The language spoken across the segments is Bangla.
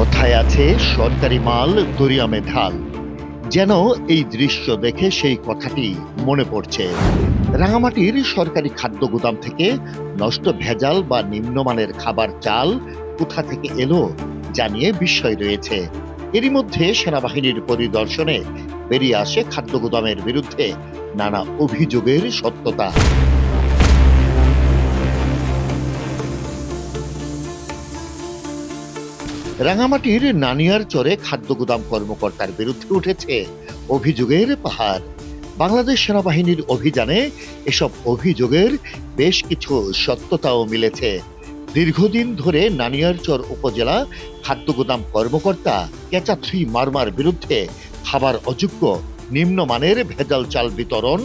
কথায় আছে সরকারি মাল দরিয়ামে ঢাল যেন এই দৃশ্য দেখে সেই কথাটি মনে পড়ছে। রাঙামাটির সরকারি খাদ্য গুদাম থেকে নষ্ট ভেজাল বা নিম্নমানের খাবার চাল কোথা থেকে এলো জানিয়ে বিস্ময় রয়েছে। এরই মধ্যে সেনাবাহিনীর পরিদর্শনে বেরিয়ে আসে খাদ্য গুদামের বিরুদ্ধে নানা অভিযোগের সত্যতা। রাঙামাটির নানিয়ার চরে খাদ্য গুদাম কর্মকর্তার বিরুদ্ধে উঠেছে অভিযোগের পাহাড়। বাংলাদেশ সেনাবাহিনীর অভিযানে এসব অভিযোগের বেশ কিছু সত্যতাও মিলেছে। দীর্ঘদিন ধরে নানিয়ারচর উপজেলা খাদ্য গুদাম কর্মকর্তা কেচাথ্রি মারমার বিরুদ্ধে খাবার অযোগ্য, নিম্নমানের ভেজাল চাল বিতরণ,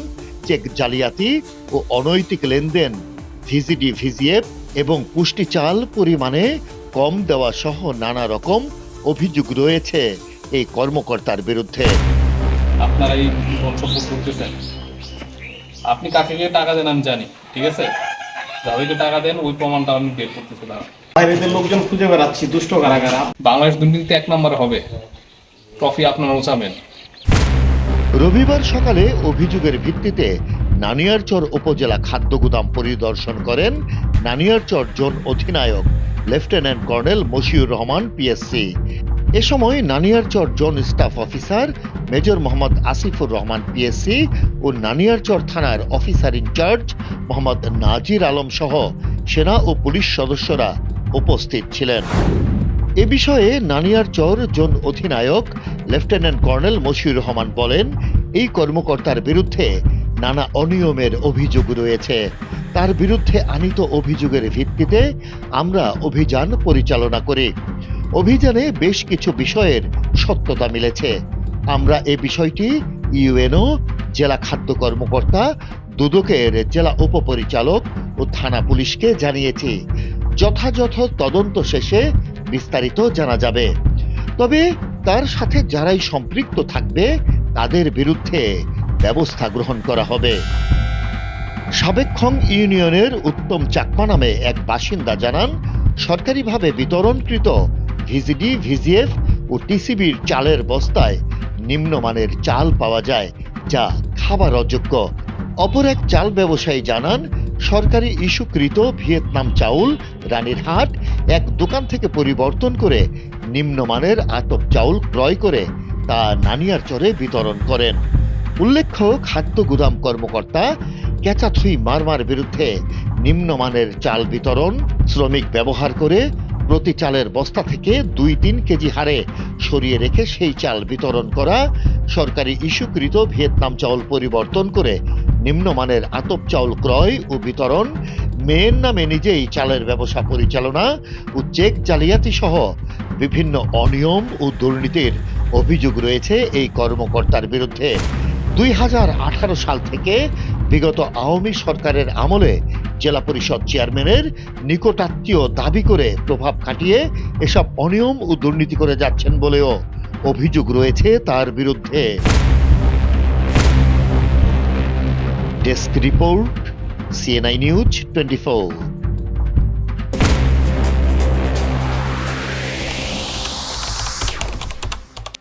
চেক জালিয়াতি ও অনৈতিক লেনদেন, ভিজিডি, ভিজিএফ এবং পুষ্টি চাল পরিমাণে কম দেওয়া সহ নানা রকম অভিযোগ রয়েছে এই কর্মকর্তার বিরুদ্ধে। আপনারা এই মন্তব্য করতেছেন। আপনি কাকে গিয়ে টাকা দেন আমি জানি ঠিক আছে? যাদেরকে টাকা দেন ওই প্রমাণটা আমি বের করতেছি। বাইরেদের লোকজন খুঁজে বেড়াচ্ছি দুষ্ট কারাগারা বাংলাদেশ দুর্নীতিতে এক নম্বর হবে। ট্রফি আপনারা উঁচাবেন। রবিবার সকালে অভিযোগের ভিত্তিতে নানিয়ারচর উপজেলা খাদ্য গুদাম পরিদর্শন করেন নানিয়ারচর জোন অধিনায়ক। Lieutenant colonel Moshiur Rahman PSC এ সময় Naniarchar zone staff officer major Mohammad Asifur Rahman PSC ও নানিয়ারচর থানার officer in charge Mohammad Nazir Alam সহ সেনা ও পুলিশ সদস্যরা উপস্থিত ছিলেন। এ বিষয়ে নানিয়ারচর জোন অধিনায়ক লেফটেন্যান্ট কর্নেল মশিউর রহমান বলেন, এই কর্মকর্তার বিরুদ্ধে নানা অনিয়মের অভিযোগ রয়েছে। তার বিরুদ্ধে আনিত অভিযোগের ভিত্তিতে আমরা অভিযান পরিচালনা করি। অভিযানে বেশ কিছু বিষয়ের সত্যতা মিলেছে। আমরা এ বিষয়টি ইউএনও, জেলা খাদ্য কর্মকর্তা, দুদকের জেলা উপপরিচালক ও থানা পুলিশকে জানিয়েছি। যথাযথ তদন্ত শেষে বিস্তারিত জানা যাবে। তবে তার সাথে যারাই সম্পৃক্ত থাকবে, তাদের বিরুদ্ধে ব্যবস্থা গ্রহণ করা হবে। সাবেক্ষং ইউনিয়নের উত্তম চাকমা নামে এক বাসিন্দা জানান, সরকারিভাবে বিতরণকৃত ভিজিডি, ভিজিএফ ও টিসিবির চালের বস্তায় নিম্নমানের চাল পাওয়া যায়, যা খাবার অযোগ্য অপর এক চাল ব্যবসায়ী জানান, সরকারি ইস্যুকৃত ভিয়েতনাম চাউল রানীরহাট এক দোকান থেকে পরিবর্তন করে নিম্নমানের আটক চাউল ক্রয় করে তা নানিয়ার চরে বিতরণ করেন। উল্লেখ্য, খাদ্য গুদাম কর্মকর্তা ক্যাচাথুই মারমার বিরুদ্ধে নিম্নমানের চাল বিতরণ, শ্রমিক ব্যবহার করে প্রতি চালের বস্তা থেকে দুই তিন কেজি হারে সরিয়ে রেখে সেই চাল বিতরণ করা, সরকারি ইস্যুকৃত ভিয়েতনাম চাউল পরিবর্তন করে নিম্নমানের আতপ চাউল ক্রয় ও বিতরণ, মেয়ের নামে নিজেই চালের ব্যবসা পরিচালনা ও চেক জালিয়াতি সহ বিভিন্ন অনিয়ম ও দুর্নীতির অভিযোগ রয়েছে এই কর্মকর্তার বিরুদ্ধে। দুই হাজার আঠারো সাল থেকে বিগত আওয়ামী সরকারের আমলে জেলা পরিষদ চেয়ারম্যানের নিকটাত্মীয় দাবি করে প্রভাব খাটিয়ে এসব অনিয়ম ও দুর্নীতি করে যাচ্ছেন বলেও অভিযোগ রয়েছে তার বিরুদ্ধে। Desk report, CNI news twenty